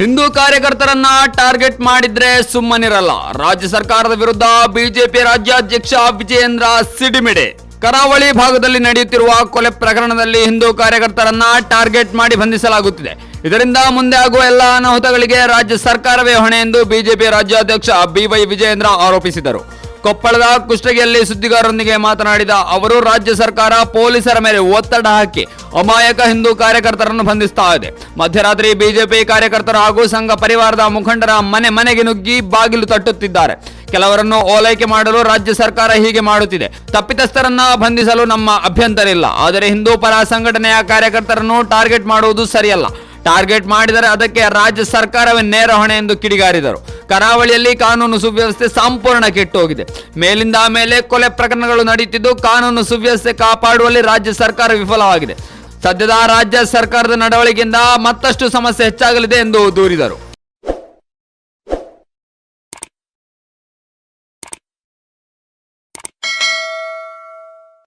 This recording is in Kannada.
ಹಿಂದೂ ಕಾರ್ಯಕರ್ತರನ್ನ ಟಾರ್ಗೆಟ್ ಮಾಡಿದ್ರೆ ಸುಮ್ಮನಿರಲ್ಲ. ರಾಜ್ಯ ಸರ್ಕಾರದ ವಿರುದ್ಧ ಬಿಜೆಪಿ ರಾಜ್ಯಾಧ್ಯಕ್ಷ ವಿಜಯೇಂದ್ರ ಸಿಡಿಮಿಡೆ. ಕರಾವಳಿ ಭಾಗದಲ್ಲಿ ನಡೆಯುತ್ತಿರುವ ಕೊಲೆ ಪ್ರಕರಣದಲ್ಲಿ ಹಿಂದೂ ಕಾರ್ಯಕರ್ತರನ್ನ ಟಾರ್ಗೆಟ್ ಮಾಡಿ ಬಂಧಿಸಲಾಗುತ್ತಿದೆ. ಇದರಿಂದ ಮುಂದೆ ಆಗುವ ಎಲ್ಲ ಅನಾಹುತಗಳಿಗೆ ರಾಜ್ಯ ಸರ್ಕಾರವೇ ಹೊಣೆ ಎಂದು ಬಿಜೆಪಿ ರಾಜ್ಯಾಧ್ಯಕ್ಷ ಬಿವೈ ವಿಜಯೇಂದ್ರ ಆರೋಪಿಸಿದರು. ಕೊಪ್ಪಳದ ಕುಷ್ಟಗಿಯಲ್ಲಿ ಸುದ್ದಿಗಾರರೊಂದಿಗೆ ಮಾತನಾಡಿದ ಅವರು, ರಾಜ್ಯ ಸರ್ಕಾರ ಪೊಲೀಸರ ಮೇಲೆ ಒತ್ತಡ ಹಾಕಿ ಅಮಾಯಕ ಹಿಂದೂ ಕಾರ್ಯಕರ್ತರನ್ನು ಬಂಧಿಸ್ತಾ ಇದೆ. ಮಧ್ಯರಾತ್ರಿ ಬಿಜೆಪಿ ಕಾರ್ಯಕರ್ತರು ಹಾಗೂ ಸಂಘ ಪರಿವಾರದ ಮುಖಂಡರ ಮನೆ ಮನೆಗೆ ನುಗ್ಗಿ ಬಾಗಿಲು ತಟ್ಟುತ್ತಿದ್ದಾರೆ. ಕೆಲವರನ್ನು ಓಲೈಕೆ ಮಾಡಲು ರಾಜ್ಯ ಸರ್ಕಾರ ಹೀಗೆ ಮಾಡುತ್ತಿದೆ. ತಪ್ಪಿತಸ್ಥರನ್ನ ಬಂಧಿಸಲು ನಮ್ಮ ಅಭ್ಯಂತರ ಇಲ್ಲ ಆದರೆ ಹಿಂದೂ ಪರ ಸಂಘಟನೆಯ ಕಾರ್ಯಕರ್ತರನ್ನು ಟಾರ್ಗೆಟ್ ಮಾಡುವುದು ಸರಿಯಲ್ಲ. ಟಾರ್ಗೆಟ್ ಮಾಡಿದರೆ ಅದಕ್ಕೆ ರಾಜ್ಯ ಸರ್ಕಾರವೇ ನೇರ ಹೊಣೆ ಎಂದು ಕಿಡಿಗಾರಿದರು. ಕರಾವಳಿಯಲ್ಲಿ ಕಾನೂನು ಸುವ್ಯವಸ್ಥೆ ಸಂಪೂರ್ಣ ಕೆಟ್ಟೋಗಿದೆ. ಮೇಲಿಂದ ಮೇಲೆ ಕೊಲೆ ಪ್ರಕರಣಗಳು ನಡೆಯುತ್ತಿದ್ದು, ಕಾನೂನು ಸುವ್ಯವಸ್ಥೆ ಕಾಪಾಡುವಲ್ಲಿ ರಾಜ್ಯ ಸರ್ಕಾರ ವಿಫಲವಾಗಿದೆ. ಸದ್ಯದ ರಾಜ್ಯ ಸರ್ಕಾರದ ನಡವಳಿಕೆಯಿಂದ ಮತ್ತಷ್ಟು ಸಮಸ್ಯೆ ಹೆಚ್ಚಾಗಲಿದೆ ಎಂದು ದೂರಿದರು.